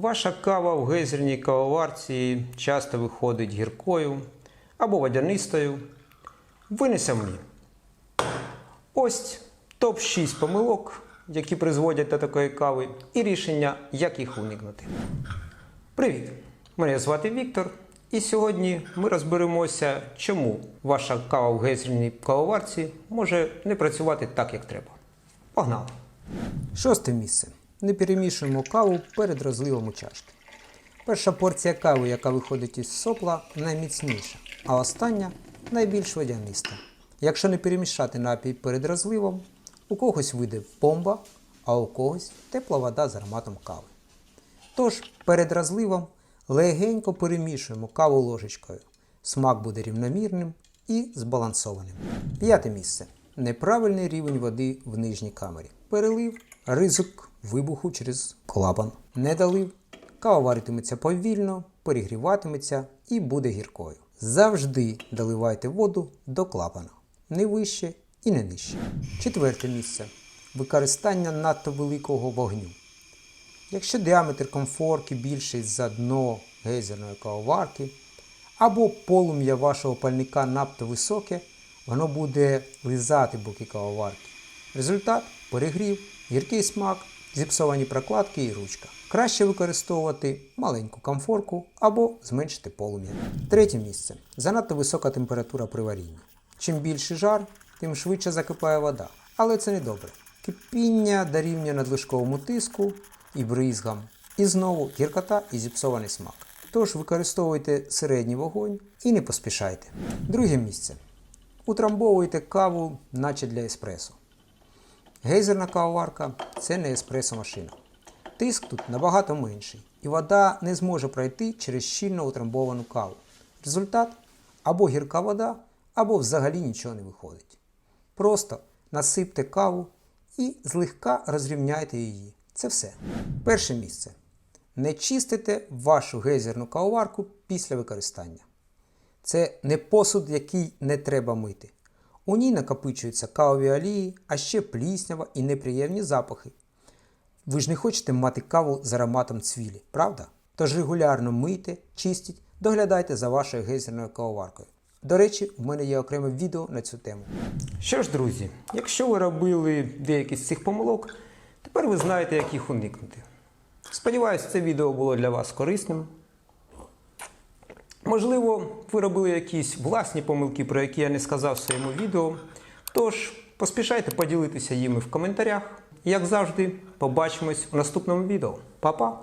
Ваша кава в гейзерній кавоварці часто виходить гіркою або водянистою. Винесе мені. Ось топ-6 помилок, які призводять до такої кави, і рішення, як їх уникнути. Привіт! Мене звати Віктор, і сьогодні ми розберемося, чому ваша кава в гейзерній кавоварці може не працювати так, як треба. Погнали! Шосте місце. Не перемішуємо каву перед розливом у чашки. Перша порція кави, яка виходить із сопла, найміцніша, а остання найбільш водяниста. Якщо не перемішати напій перед розливом, у когось вийде бомба, а у когось тепла вода з ароматом кави. Тож перед розливом легенько перемішуємо каву ложечкою. Смак буде рівномірним і збалансованим. П'яте місце. Неправильний рівень води в нижній камері. Перелив, ризик вибуху через клапан. Не долив, кава варитиметься повільно, перегріватиметься і буде гіркою. Завжди доливайте воду до клапана. Не вище і не нижче. Четверте місце. Використання надто великого вогню. Якщо діаметр комфорки більший за дно гейзерної кавоварки, або полум'я вашого пальника надто високе, воно буде лизати боки кавоварки. Результат перегрів, гіркий смак, зіпсовані прокладки і ручка. Краще використовувати маленьку комфорку або зменшити полум'я. Третє місце. Занадто висока температура при варінні. Чим більший жар, тим швидше закипає вода. Але це не добре. Кипіння дорівнює надлишковому тиску і бризгам. І знову гіркота і зіпсований смак. Тож використовуйте середній вогонь і не поспішайте. Друге місце. Утрамбовуйте каву, наче для еспресо. Гейзерна кавоварка це не еспресо машина. Тиск тут набагато менший, і вода не зможе пройти через щільно утрамбовану каву. Результат або гірка вода, або взагалі нічого не виходить. Просто насипте каву і злегка розрівняйте її. Це все. Перше місце. Не чистите вашу гейзерну кавоварку після використання. Це не посуд, який не треба мити. У ній накопичуються кавові олії, а ще пліснява і неприємні запахи. Ви ж не хочете мати каву з ароматом цвілі, правда? Тож регулярно мийте, чистіть, доглядайте за вашою гейзерною кавоваркою. До речі, в мене є окреме відео на цю тему. Що ж, друзі, якщо ви робили деякі з цих помилок, тепер ви знаєте, як їх уникнути. Сподіваюсь, це відео було для вас корисним. Можливо, ви робили якісь власні помилки, про які я не сказав в своєму відео. Тож поспішайте поділитися їми в коментарях. Як завжди, побачимось у наступному відео. Па-па!